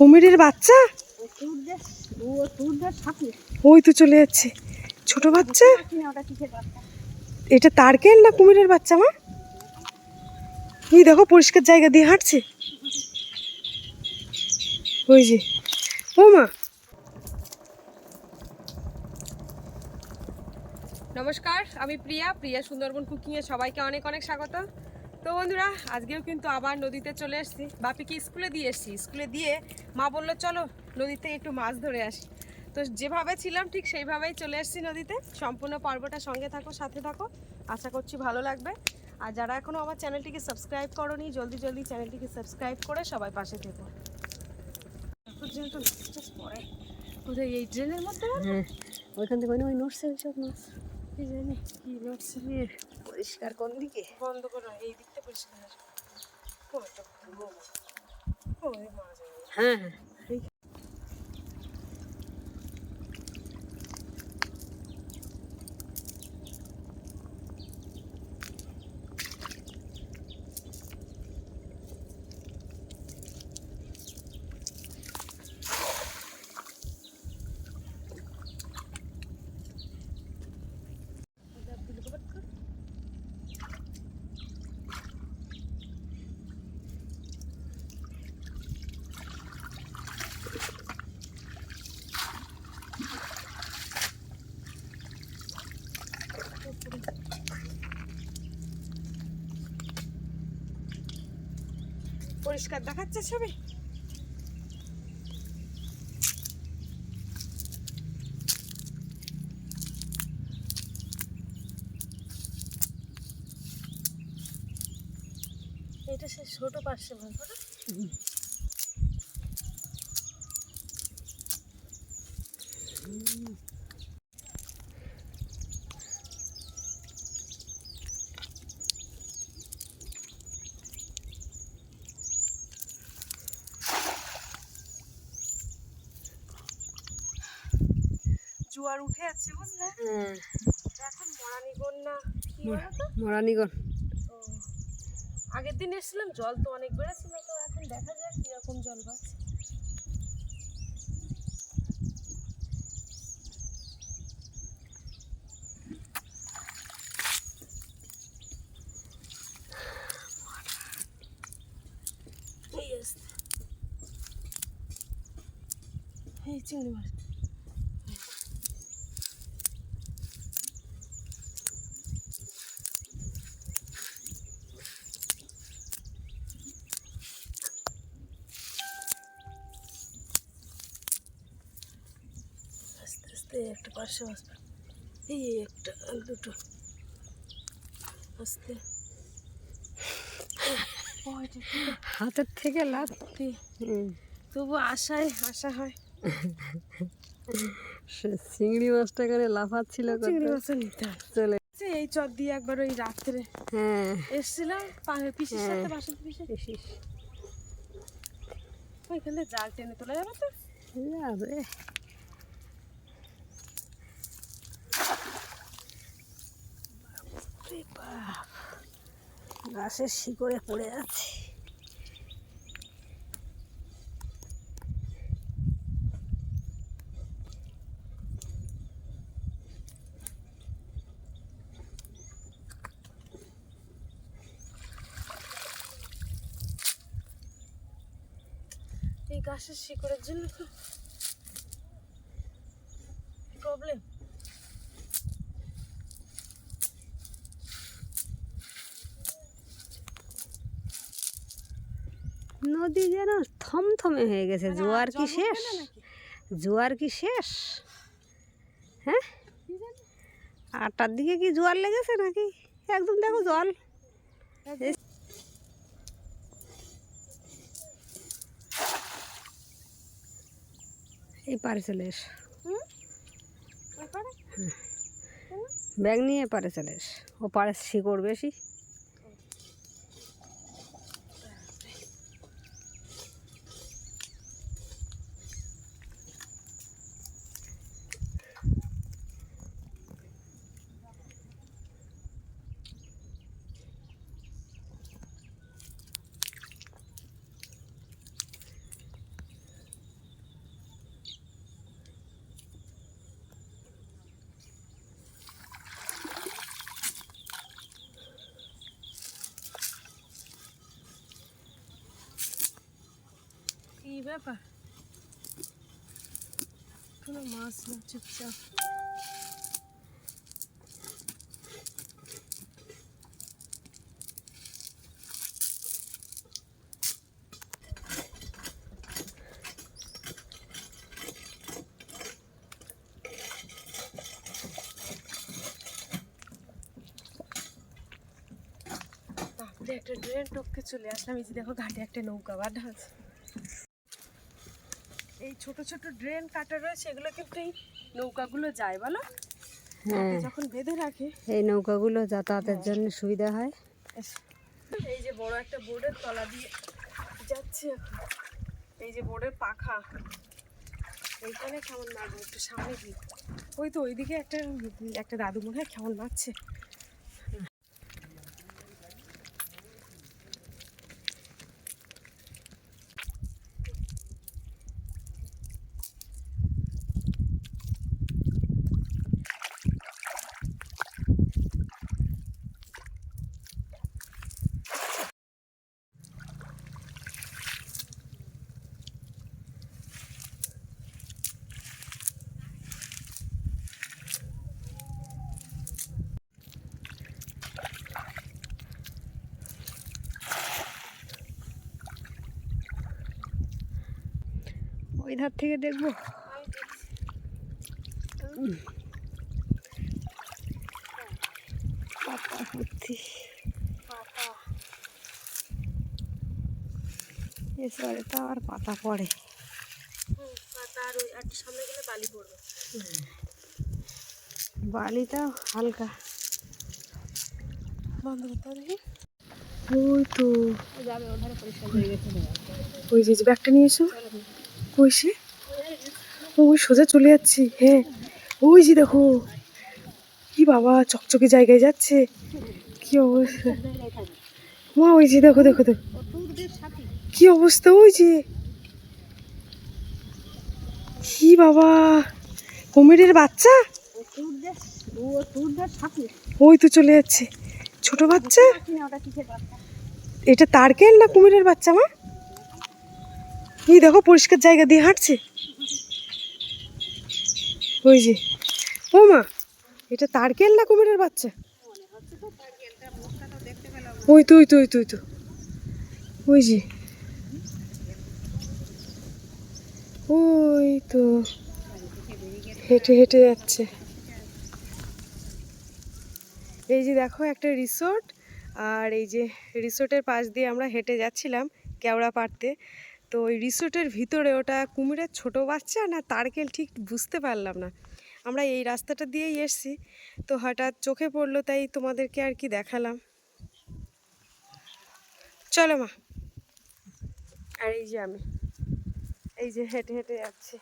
কুমিরের বাচ্চা? ওই তো চলে যাচ্ছে। ছোট বাচ্চা? এটা তারকেল না কুমিরের বাচ্চা, মা? এই দেখো, পরিষ্কার জায়গা দিয়ে হাঁটছে। ওই যে। ও, মা। নমস্কার, আমি প্রিয়া প্রিয়া সুন্দরবন কুকিংয়ে সবাইকে অনেক অনেক স্বাগত। তো বন্ধুরা, আজকেও কিন্তু আবার নদীতে চলে এসেছি। বাপিকে স্কুলে দিয়ে এসেছি। স্কুলে দিয়ে মা বলল চলো নদীতে একটু মাছ ধরে আসি তো যেভাবে ছিলাম ঠিক সেইভাবেই চলে এসেছি নদীতে সম্পূর্ণ পর্বটা সঙ্গে থাকো সাথে থাকো আশা করছি ভালো লাগবে আর যারা এখনও আমার চ্যানেলটিকে সাবস্ক্রাইব করোনি জলদি জলদি চ্যানেলটিকে সাবস্ক্রাইব করে সবাই পাশে থেকো এই ড্রেনের মধ্যে হ্যাঁ ওইখান থেকে ওই নড়ছে সব মাছ কি জানি কি নড়ছে পরিষ্কার কোন দিকে বন্ধ করো এই দিকটা পরিষ্কার ও, এটা ঘুরবো না। ও, এই মারা যাবে না। হ্যাঁ হ্যাঁ পরিষ্কার দেখাচ্ছে ছবি? এটা সে ছোট পাশে বলব না জোয়ার উঠে আছে বুঝলে? হ্যাঁ এখন মরানি বন্যা কি বলো তো মরানিগঞ্জ ও, আগের দিন এসেছিলাম জল তো অনেক বেড়েছিল তো এখন দেখা যাক কীরকম জল বাড়ছে। এই চিংড়ি মাছ। আস্তে একটা পাশে আসবে এই একটা দুটো। আস্তে? হাতের থেকে কি? তবু আশায় আশা হয়। সে চিংড়ি মাছটা এখানে লাফাচ্ছিল চিংড়ি মাছও নিতে চলে। এই চর দিয়ে একবার ওই রাত্রে হ্যাঁ। এসেছিলাম পা- পিসির সাথে বাসন পিসে ওইখানে জাল টেনে তোলা যাবে তো? যাবে গাছের শিকড়ে পড়ে আছে। এই গাছের শিকড়ের জন্য প্রবলেম নদী যেন থমথমে হয়ে গেছে। জোয়ার কি শেষ? জোয়ার কি শেষ? হ্যাঁ? আটটার দিকে কি জোয়ার লেগেছে নাকি? একদম দেখো জল। এই পারে চলে এস। ব্যাগ নিয়ে পারে চলে এস। ও পারে শিকড় বেশি। ব্যাপার? কোনো মাছ না, চুপচাপ। একটা ড্রেন টপকে চলে আসলাম। এই যে দেখো, ঘাটে একটা নৌকা বাঁধা আছে। এই ছোট ছোট ড্রেন কাটা রয়েছে এগুলো কিন্তু এই নৌকাগুলো যায় বলো? হ্যাঁ। যখন বেঁধে রাখে এই নৌকাগুলো যাতায়াতের জন্য সুবিধা হয়। এই যে বড় একটা বোর্ডের তলা দিয়ে যাচ্ছে এই যে বোর্ডের পাখা এইখানে কেমন মারবো একটু সামনে দিই ওই তো ওইদিকে একটা একটা দাদু মনে হয় কেমন মারছে। ওই ধার থেকে দেখব। পাতা ভর্তি। তো আবার পাতা পড়ে। পাতা আর ওই একটু সামনে গেলে বালি পড়বে বালিটাও হালকা। বন্ধ করতে দেখি ওই তো। যাবে ওধারে পরিষ্কার হয়ে গেছে ওই যে ব্যাগটা নিয়ে এসো। ওই সে? ওই সোজা চলে যাচ্ছি হ্যাঁ। ওই যে দেখো, কি বাবা, চকচকে জায়গায় যাচ্ছে। কি অবস্থা? মা, ওই যে দেখো দেখো দেখো। কি অবস্থা ওই যে? কি বাবা, কুমিরের বাচ্চা? ওই তো চলে যাচ্ছে। ছোট বাচ্চা? এটা তারকেল না কুমিরের বাচ্চা, মা? এই দেখো, পরিষ্কার জায়গা দিয়ে হাঁটছে। ওই যে, ও মা, এটা তারকেল না কুমিরের বাচ্চা? ওই তো ওই তো ওই তো ওই তো। ওই যে। ওই তো। হেঁটে হেঁটে যাচ্ছে। এই যে দেখো, একটা রিসোর্ট, আর এই যে রিসোর্টের পাশ দিয়ে আমরা হেঁটে যাচ্ছিলাম, কেওড়া পাড়তে। তো ওই রিসোর্টের ভিতরে ওটা কুমিরের ছোট বাচ্চা না তারকেল ঠিক বুঝতে পারলাম না। আমরা এই রাস্তাটা দিয়েই এসছি, তো হঠাৎ চোখে পড়ল তাই তোমাদেরকে আর কি দেখালাম। চলো মা। আর এই যে আমি, এই যে হেঁটে হেঁটে যাচ্ছি।